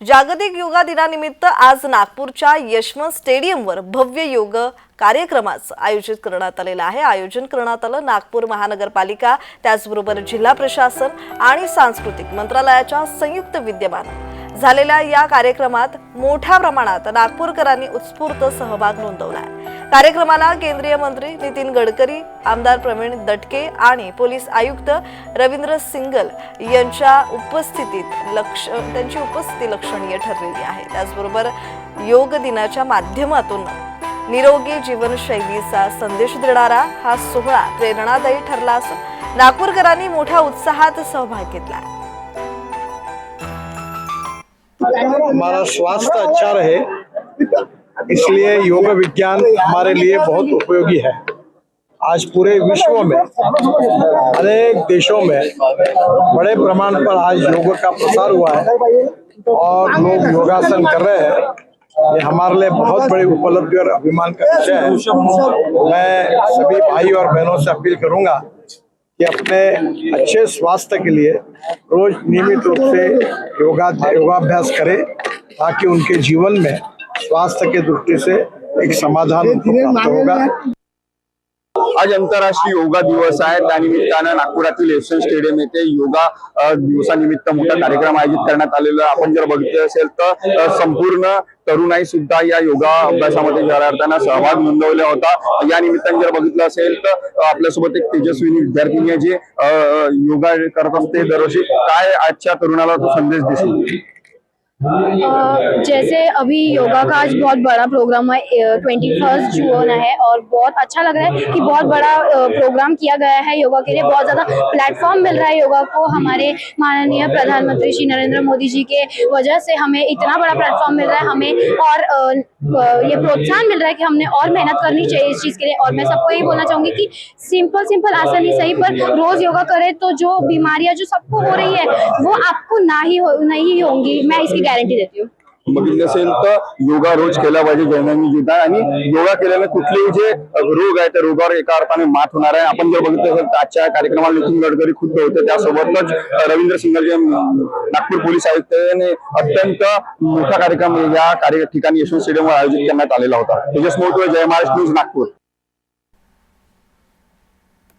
जागतिक योगा दिनानिमित्त आज नागपूरच्या यशवंत स्टेडियमवर भव्य योग कार्यक्रमाचं आयोजित करण्यात आलेलं आहे. आयोजन करण्यात आलं नागपूर महानगरपालिका त्याचबरोबर जिल्हा प्रशासन आणि सांस्कृतिक मंत्रालयाच्या संयुक्त विद्यमान. झालेल्या या कार्यक्रमात मोठ्या प्रमाणात नागपूरकरांनी उत्स्फूर्त सहभाग नोंदवलाय कार्यक्रमाला केंद्रीय मंत्री नितीन गडकरी आमदार प्रवीण दटके आणि पोलीस आयुक्त रवींद्र सिंगल यांच्या उपस्थितीत लक्ष त्यांची उपस्थिती लक्षणीय ठरलेली आहे. त्याचबरोबर योग दिनाच्या माध्यमातून निरोगी जीवनशैलीचा संदेश देणारा हा सोहळा प्रेरणादायी ठरला असून नागपूरकरांनी मोठ्या उत्साहात सहभाग घेतला. हमारा स्वास्थ्य अच्छा रहे इसलिए योग विज्ञान हमारे लिए बहुत उपयोगी है। आज पूरे विश्व में, अनेक देशों में बड़े प्रमाण पर आज योग का प्रसार हुआ है और लोग योगासन कर रहे हैं। ये हमारे लिए बहुत बड़ी उपलब्धि और अभिमान का विषय है। मैं सभी भाई और बहनों से अपील करूँगा कि अपने अच्छे स्वास्थ्य के लिए रोज नियमित रूप से योगा, योगाभ्यास करें, ताकि उनके जीवन में स्वास्थ्य की दृष्टि से एक समाधान प्राप्त होगा। आज आंतरराष्ट्रीय योगा दिवस आहे. त्यानिमित्तानं नागपुरातील एशियन स्टेडियम येथे योगा दिवसानिमित्त मोठा कार्यक्रम आयोजित करण्यात आलेला आहे. आपण जर बघितलं असेल तर संपूर्ण तरुणाई सुद्धा या योगा अभ्यासामध्ये खऱ्या अर्थानं सहभाग नोंदवला होता. या निमित्ताने जर बघितलं असेल तर आपल्यासोबत एक तेजस्विनी विद्यार्थिनी आहे जी योगा करत असते. दरवर्षी काय आजच्या तरुणाला तो संदेश दिसेल? जैसे अभी योगा का आज बहुत बड़ा प्रोग्राम है ट्वेंटी फ़र्स्ट जून है और बहुत अच्छा लग रहा है कि बहुत बड़ा प्रोग्राम किया गया है योगा के लिए। बहुत ज़्यादा प्लेटफॉर्म मिल रहा है योगा को। हमारे माननीय प्रधानमंत्री श्री नरेंद्र मोदी जी के वजह से हमें इतना बड़ा प्लेटफॉर्म मिल रहा है, हमें और ये प्रोत्साहन मिल रहा है कि हमने और मेहनत करनी चाहिए इस चीज़ के लिए। और मैं सबको यही बोलना चाहूँगी कि सिंपल सिंपल आसन सही पर रोज योगा करें तो जो बीमारियाँ, जो सबको हो रही है, वो आपको ना ही हो, नहीं होंगी। मैं इसकी गॅरंटी देते. बघितलं असेल तर योगा रोज केला पाहिजे जैनांनी जीवनात. आणि योगा केल्याने कुठलेही जे रोग आहे त्या रोगावर एका अर्थाने मात होणार आहे. आपण जर बघितलं असेल तर आजच्या कार्यक्रमाला नितीन गडकरी खुद्द होते. त्यासोबतच रवींद्र सिंगल जे नागपूर पोलीस आयुक्त यांनी अत्यंत मोठा कार्यक्रम या कार्य ठिकाणी यशवंत स्टेडियमवर आयोजित करण्यात आलेला होता. तेजस मोठवे जय महाराष्ट्र न्यूज नागपूर.